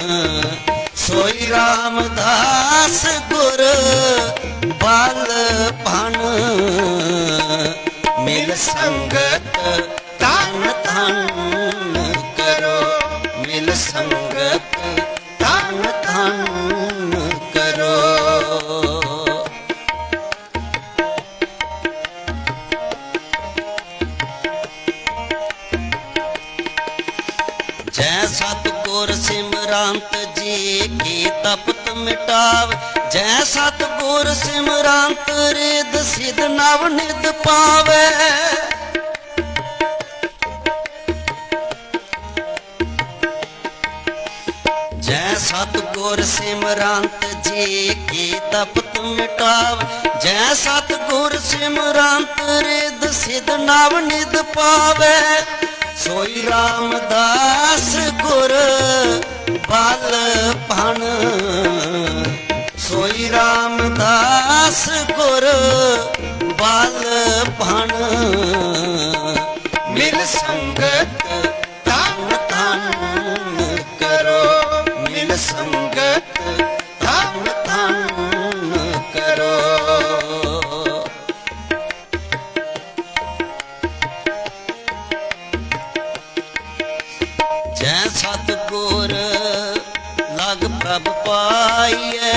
ਸੋਈ ਰਾਮਦਾਸ ਗੁਰ ਬਲ ਭਣ ਮਿਲ ਸੰਗਤ ਤਨ ਤਨ ਕਰੋ। ਮਿਲ ਸੰਗਤ ਤਨ ਤਨ ਜੈ ਸਤਗੁਰ ਸਿਮਰੰਤ ਜੀ ਕੀ ਤਪਤ ਮਿਟਾਵ। ਜੈ ਸਤਗੁਰ ਸਿਮਰੰਤ ਰਿਦ ਸਿਧ ਨਵ ਨਿਦ ਪਾਵੇ। ਜੈ ਸਤਗੁਰ ਸਿਮਰੰਤ ਜੀ ਕੀ ਤਪਤ ਮਿਟਾਵ। ਜੈ ਸਤਗੁਰ ਸਿਮਰੰਤ ਰਿਦ ਸਿਧ ਨਵ ਨਿਦ ਪਾਵੇ। ਸੋਈ ਰਾਮਦਾਸ ਗੁਰ ਬਲ ਭਣ ਸੋਈ ਰਾਮਦਾਸ ਗੁਰ ਬਲ ਭਣ ਮਿਲ ਸੰਗਤ ਲਗ ਪ੍ਰਭ ਪਾਈਐ,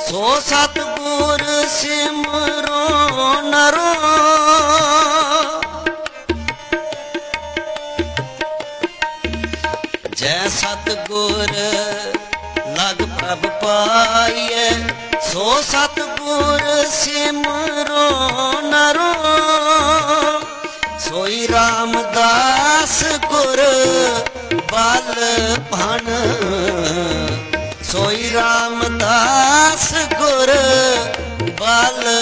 ਸੋ ਸਤਗੁਰ ਸਿਮਰੋ ਨਰੋ। ਜੈ ਸਤਗੁਰ ਲਗ ਪ੍ਰਭ ਪਾਈਐ, ਸੋ ਸਤਗੁਰ ਸਿਮਰੋ ਨਰੋ। ਸੋਈ ਰਾਮਦਾਸ ਗੁਰ ਬਲ ਭਣ ਸੋਈ ਰਾਮਦਾਸ ਗੁਰ ਬਲ ਭਣ